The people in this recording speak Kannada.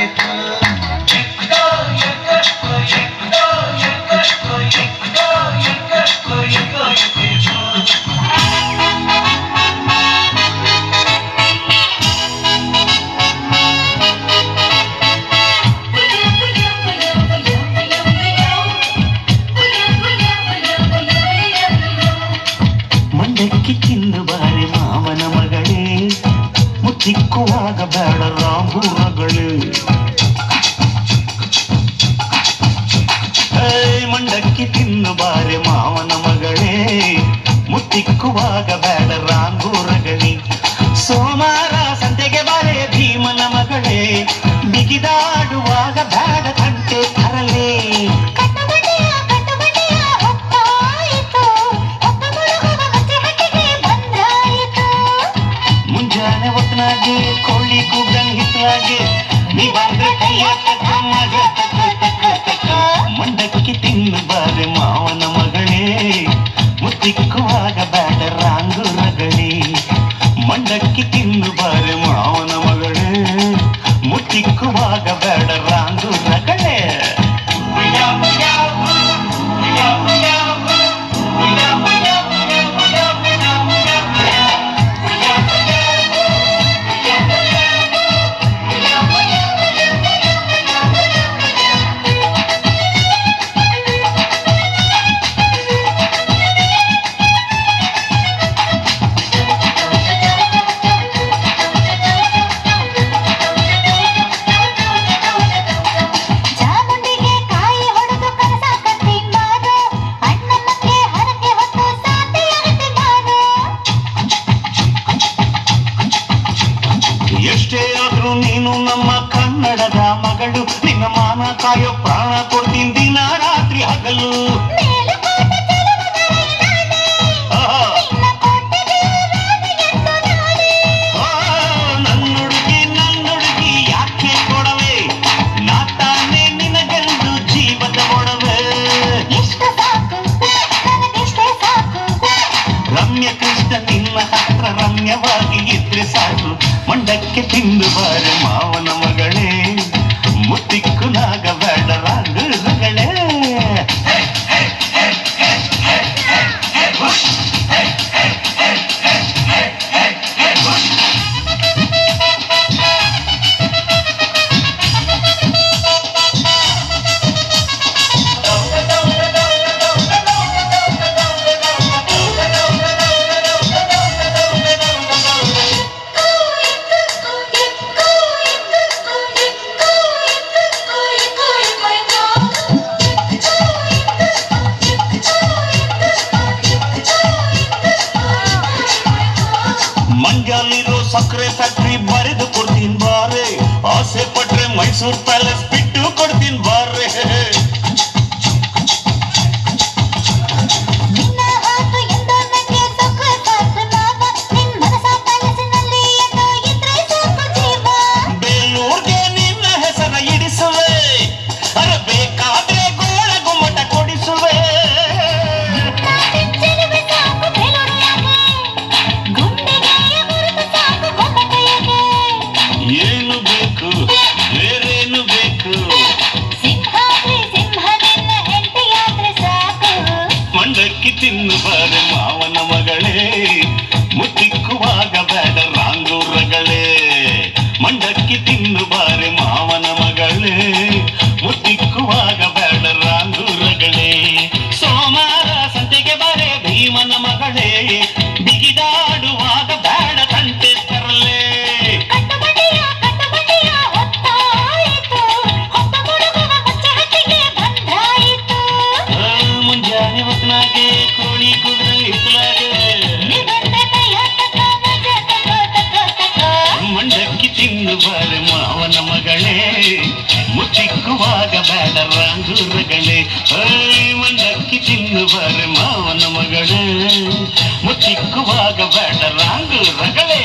Thank you. ಮುಚ್ಚಿಕ್ಕುವಾಗ ಬೇಡ ರಾಂಬೂರಗಳೇ. ಏಯ್, ಮಂಡಕ್ಕಿ ತಿನ್ನು ಬಾರೆ ಮಾವನ ಮಗಳೇ. ಮುತ್ತಿಕ್ಕುವಾಗ ಬೇಡ ರಾಂಗೂರಗಳಿ ಸೋಮಾರ ಸಂತೆಗೆ ಬಾರೆ ಭೀಮನ ಮಗಳೇ. ಬಿಗಿದಾಡುವಾಗ ಬೇಡ ಮುಂಜಾನೆ ಹೊತ್ನಾಗೆ ಕೋಳಿ ಕೂಗಂಗ್ ಹಿತ್ಲಾಗೆ ನೀ ಬಂದ್ರೆ ಕೈಯ ತಕ್ಕ ಮಗ ತಕ್ಕ ತಕ್ಕ ಬಾರೆ ನಮ್ಮ ಕನ್ನಡದ ಮಗಳು. ನಿನ್ನ ಮಾನ ಕಾಯೋ ಪ್ರಾಣ ಕೊಡ್ತೀನಿ ದಿನ ರಾತ್ರಿ ಹಗಲು. ರಮ್ಯ ಕೃಷ್ಣ ನಿನ್ನ ಹತ್ರ ರಮ್ಯವಾಗಿ ಇದ್ರೆ ಸಾಕು. ಮಂಡಕ್ಕೆ ತಿಂದು ಬಾರೆ. Exhorta el espíritu. ತಿನ್ನು ಬಾರೆ ಮಾವನ ಮಗಳೇ. ಮುತ್ತಿಕ್ಕುವಾಗ ಬೇಡ ರಾಂಗೂರಗಳೇ. ಮಂಡಕ್ಕಿ ತಿನ್ನು ಬಾರೆ ಮಾವನ ಮಗಳೇ. ಮುತ್ತಿಕ್ಕುವಾಗ ಬೇಡ ರಾಂಗೂರಗಳೇ. ಸೋಮಾರ ಸಂತೆಗೆ ಬಾರೆ ಭೀಮನ ಮಗಳೇ. ಮುಚ್ಚಿಕ್ಕುವಾಗ ಬೇಡ ರಾಂಗೂರಗಳೇ ಐ ಮಂಡಕ್ಕಿ ತಿಂದು ಬಾರೆ ಮಾವನ ಮಗಳೇ ಮುಚ್ಚಿಕ್ಕುವಾಗ ಬೇಡ ರಾಂಗೂರಗಳೇ